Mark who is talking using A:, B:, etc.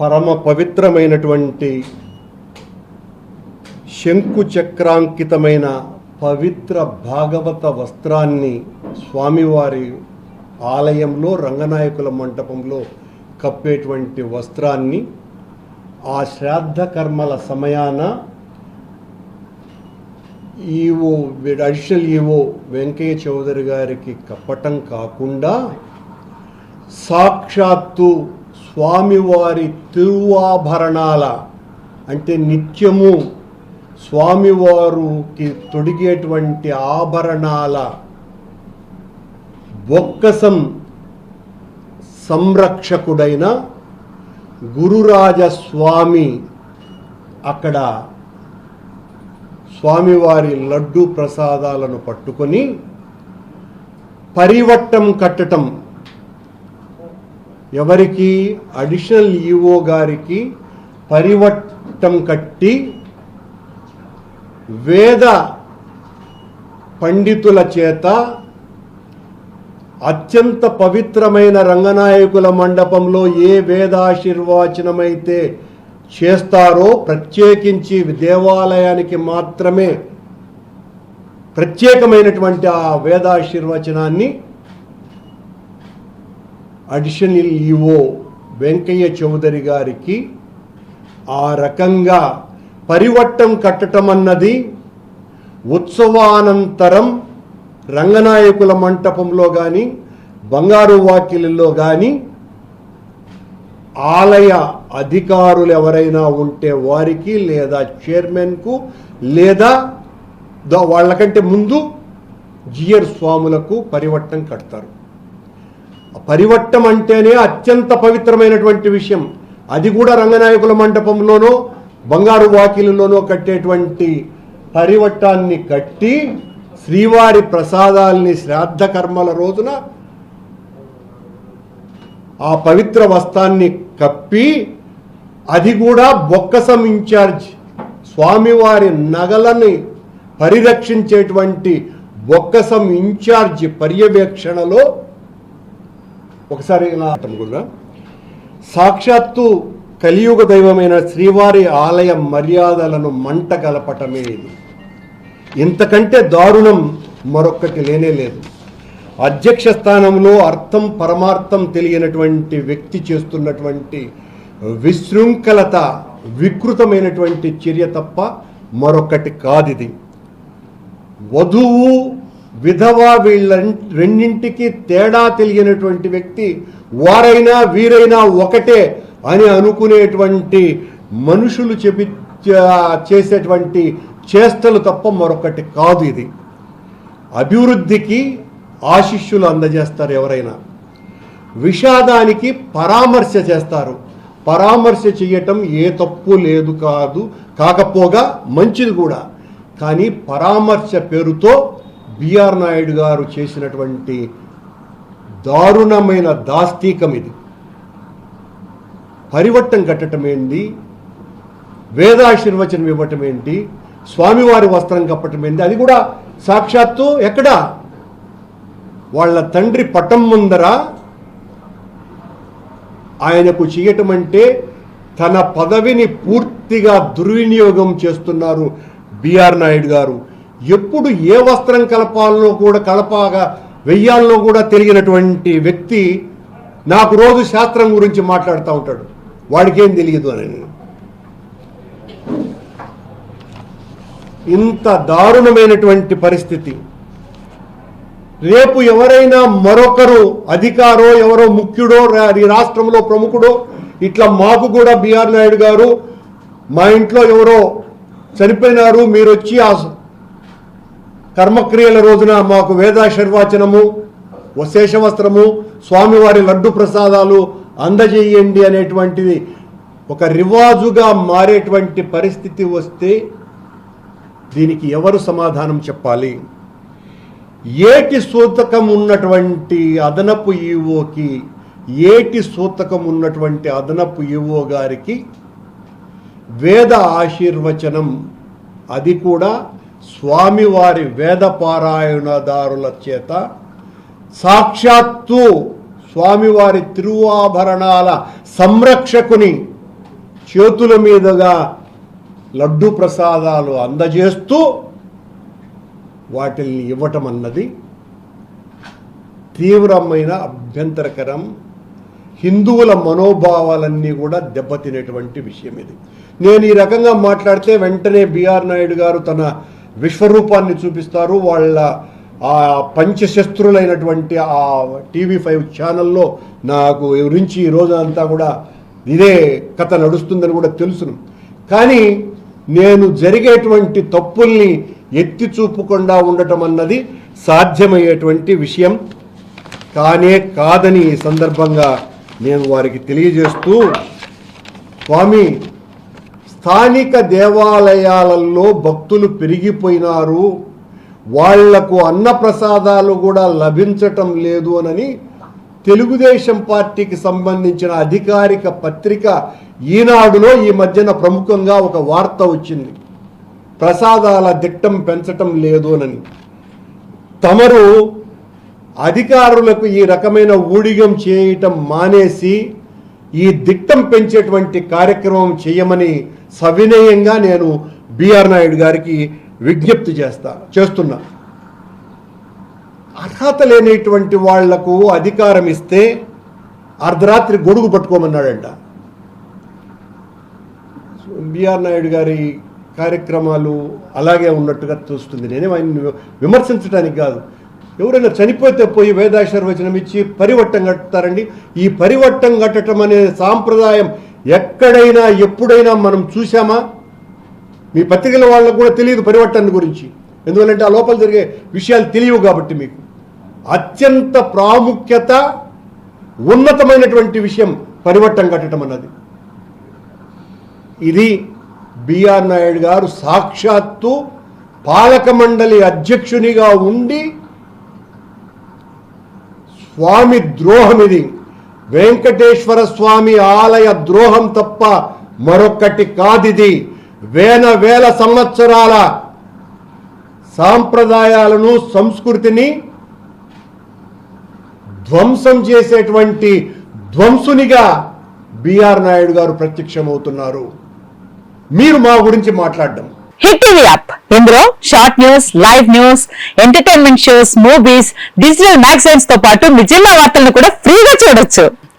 A: పరమ పవిత్రమైనటువంటి శంకు చక్రాంకితమైన పవిత్ర భాగవత వస్త్రాన్ని స్వామివారి ఆలయంలో రంగనాయకుల మంటపంలో కప్పేటువంటి వస్త్రాన్ని ఆ శ్రాద్ధ కర్మల సమయాన EO additional EO Venkayya Chowdary గారికి కప్పటం కాకుండా సాక్షాత్తు స్వామివారి తిరువాభరణాల అంటే నిత్యము స్వామివారుకి తొడిగేటువంటి ఆభరణాల బొక్కసం సంరక్షకుడైన గురురాజస్వామి అక్కడ స్వామివారి లడ్డు ప్రసాదాలను పట్టుకొని పరివట్టం కట్టటం ఎవరికి? అడిషనల్ ఈఓ గారికి పరివట్టం కట్టి వేద పండితుల చేత అత్యంత పవిత్రమైన రంగనాయకుల మండపంలో ఏ వేదాశీర్వచనమైతే చేస్తారో ప్రత్యేకించి దేవాలయానికి మాత్రమే ప్రత్యేకమైనటువంటి ఆ వేదాశీర్వచనాన్ని అడిషనల్ ఈఓ వెంకయ్య చౌదరి గారికి ఆ రకంగా పరివట్టం కట్టటం అన్నది ఉత్సవానంతరం రంగనాయకుల మంటపంలో కానీ బంగారు వాకిలిలో కానీ ఆలయ అధికారులు ఎవరైనా ఉంటే వారికి లేదా చైర్మన్కు లేదా వాళ్ళకంటే ముందు జియర్ స్వాములకు పరివట్టం కడతారు. పరివట్టం అంటేనే అత్యంత పవిత్రమైనటువంటి విషయం. అది కూడా రంగనాయకుల మండపంలోనో బంగారు వాకిలిలోనో కట్టేటువంటి పరివట్టాన్ని కట్టి శ్రీవారి ప్రసాదాల్ని శ్రాద్ధ కర్మల రోజున ఆ పవిత్ర వస్త్రాన్ని కప్పి అది కూడా బొక్కసం ఇన్ఛార్జ్ స్వామివారి నగలని పరిరక్షించేటువంటి బొక్కసం ఇన్ఛార్జ్ పర్యవేక్షణలో ఒకసారి నా అంటాం కూడా సాక్షాత్తు కలియుగ దైవమైన శ్రీవారి ఆలయ మర్యాదలను మంట కలపటమే ఇది. ఇంతకంటే దారుణం మరొక్కటి లేనే లేదు. అధ్యక్ష స్థానంలో అర్థం పరమార్థం తెలియనటువంటి వ్యక్తి చేస్తున్నటువంటి విశృంఖలత వికృతమైనటువంటి చర్య తప్ప మరొకటి కాదిది. వధువు విధవా వీళ్ళ రెండింటికి తేడా తెలియనటువంటి వ్యక్తి వారైనా వీరైనా ఒకటే అని అనుకునేటువంటి మనుషులు చెపి చేసేటువంటి చేష్టలు తప్ప మరొకటి కాదు ఇది. అభివృద్ధికి ఆశిష్యులు అందజేస్తారు ఎవరైనా. విషాదానికి పరామర్శ చేస్తారు. పరామర్శ చేయటం ఏ తప్పు లేదు కాదు కాకపోగా మంచిది కూడా. కానీ పరామర్శ పేరుతో బిఆర్ నాయుడు గారు చేసినటువంటి దారుణమైన దాస్తీకం ఇది. పరివట్టం కట్టడం ఏంటి? వేదాశీర్వచనం ఇవ్వటం ఏంటి? స్వామివారి వస్త్రం కప్పటం ఏంటి? అది కూడా సాక్షాత్తు ఎక్కడ? వాళ్ళ తండ్రి పటం ముందర ఆయనకు చేయటం అంటే తన పదవిని పూర్తిగా దుర్వినియోగం చేస్తున్నారు బిఆర్ నాయుడు గారు. ఎప్పుడు ఏ వస్త్రం కలపాలనో కూడా కలపగా వెయ్యాలనో కూడా తెలియనటువంటి వ్యక్తి నాకు రోజు శాస్త్రం గురించి మాట్లాడుతూ ఉంటాడు. వాడికేం తెలియదు అని. ఇంత దారుణమైనటువంటి పరిస్థితి. రేపు ఎవరైనా మరొకరు అధికారో ఎవరో ముఖ్యుడో రా- ఈ రాష్ట్రంలో ప్రముఖుడో ఇట్లా మాకు కూడా బీఆర్ నాయుడు గారు మా ఇంట్లో ఎవరో చనిపోయినారు మీరు వచ్చి ఆ కర్మక్రియల రోజున మాకు వేదాశీర్వాచనము శేషవస్త్రము స్వామివారి లడ్డు ప్రసాదాలు అందజేయండి అనేటువంటిది ఒక రివాజుగా మారేటువంటి పరిస్థితి వస్తే దీనికి ఎవరు సమాధానం చెప్పాలి? ఏటి సూతకం ఉన్నటువంటి అదనపు ఈవోకి ఏటి సూతకం ఉన్నటువంటి అదనపు ఈవో గారికి వేద ఆశీర్వచనం అది కూడా స్వామివారి వేదపారాయణదారుల చేత సాక్షాత్తు స్వామివారి తిరువాభరణాల సంరక్షకుని చేతుల మీదుగా లడ్డు ప్రసాదాలు అందజేస్తూ వాటిని ఇవ్వటం అన్నది తీవ్రమైన అభ్యంతరకరం. హిందువుల మనోభావాలన్నీ కూడా దెబ్బతినేటువంటి విషయం ఇది నేను ఈ రకంగా మాట్లాడితే వెంటనే బీఆర్ నాయుడు గారు తన విశ్వరూపాన్ని చూపిస్తారు. వాళ్ళ ఆ పంచశస్త్రులైనటువంటి ఆ టీవీ ఫైవ్ ఛానల్లో నాకు గురించి ఈ రోజంతా కూడా ఇదే కథ నడుస్తుందని కూడా తెలుసును. కానీ నేను జరిగేటువంటి తప్పుల్ని ఎత్తి చూపకుండా ఉండటం అన్నది సాధ్యమయ్యేటువంటి విషయం కానే కాదని ఈ సందర్భంగా నేను వారికి తెలియజేస్తూ స్వామి స్థానిక దేవాలయాలలో భక్తులు పెరిగిపోయినారు. వాళ్ళకు అన్నప్రసాదాలు కూడా లభించటం లేదు అనని తెలుగుదేశం పార్టీకి సంబంధించిన అధికారిక పత్రిక ఈనాడులో ఈ మధ్యన ప్రముఖంగా ఒక వార్త వచ్చింది. ప్రసాదాల దిట్టం పెంచటం లేదు అని తమరు అధికారులకు ఈ రకమైన ఊడిగం చేయటం మానేసి ఈ దిట్టం పెంచేటువంటి కార్యక్రమం చేయమని సవినయంగా నేను బిఆర్ నాయుడు గారికి విజ్ఞప్తి చేస్తా చేస్తున్నా. అర్హత లేనిటువంటి వాళ్ళకు అధికారం ఇస్తే అర్ధరాత్రి గొడుగు పట్టుకోమన్నాడంట. బిఆర్ నాయుడు గారి కార్యక్రమాలు అలాగే ఉన్నట్టుగా చూస్తుంది నేనే ఆయన విమర్శించడానికి కాదు. ఎవరైనా చనిపోతే పోయి వేదాశీర్వచనం ఇచ్చి పరివట్టం కట్టుతారండి ఈ పరివట్టం కట్టడం అనే సాంప్రదాయం ఎక్కడైనా ఎప్పుడైనా మనం చూసామా మీ పత్రికల వాళ్ళకు కూడా తెలియదు పరివర్తన గురించి. ఎందుకంటే ఆ లోపల జరిగే విషయాలు తెలియవు కాబట్టి మీకు. అత్యంత ప్రాముఖ్యత ఉన్నతమైనటువంటి విషయం పరివర్తన కట్టడం అన్నది. ఇది బిఆర్ నాయుడు గారు సాక్షాత్తు పాలక మండలి అధ్యక్షునిగా ఉండి స్వామి ద్రోహం ఇది. వెంకటేశ్వర స్వామి ఆలయ ద్రోహం తప్ప మరొక్కటి కాదిది. వేల వేల సంవత్సరాల సాంప్రదాయాలను సంస్కృతిని ధ్వంసం చేసేటువంటి ధ్వంసునిగా బిఆర్ నాయుడు గారు ప్రత్యక్షమవుతున్నారు. మీరు మా గురించి మాట్లాడడం.
B: Hit TV app. ఇందులో short news live news entertainment shows movies digital మ్యాగజైన్స్తో పాటు మీ జిల్లా వార్తలను కూడా ఫ్రీగా చూడొచ్చు.